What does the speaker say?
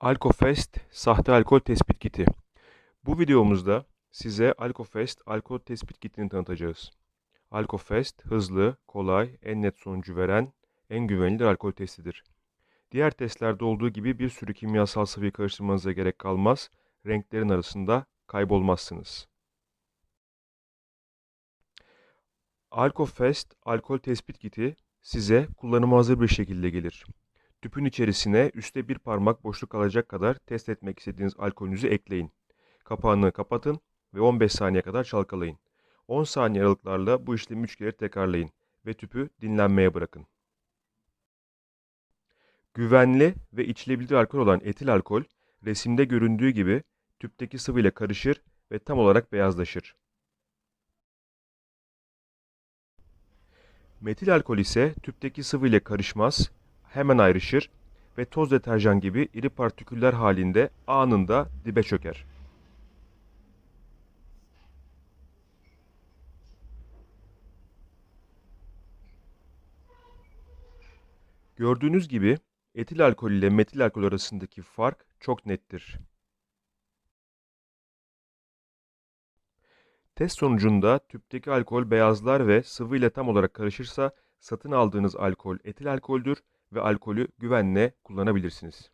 Alkofest sahte alkol tespit kiti. Bu videomuzda size Alkofest alkol tespit kitini tanıtacağız. Alkofest hızlı, kolay, en net sonucu veren en güvenilir alkol testidir. Diğer testlerde olduğu gibi bir sürü kimyasal sıvıyı karıştırmanıza gerek kalmaz, renklerin arasında kaybolmazsınız. Alkofest alkol tespit kiti size kullanıma hazır bir şekilde gelir. Tüpün içerisine üstte bir parmak boşluk kalacak kadar test etmek istediğiniz alkolünüzü ekleyin. Kapağını kapatın ve 15 saniye kadar çalkalayın. 10 saniye aralıklarla bu işlemi 3 kere tekrarlayın ve tüpü dinlenmeye bırakın. Güvenli ve içilebilir alkol olan etil alkol, resimde göründüğü gibi tüpteki sıvı ile karışır ve tam olarak beyazlaşır. Metil alkol ise tüpteki sıvı ile karışmaz, hemen ayrışır ve toz deterjan gibi iri partiküller halinde anında dibe çöker. Gördüğünüz gibi etil alkol ile metil alkol arasındaki fark çok nettir. Test sonucunda tüpteki alkol beyazlar ve sıvı ile tam olarak karışırsa satın aldığınız alkol etil alkoldür ve alkolü güvenle kullanabilirsiniz.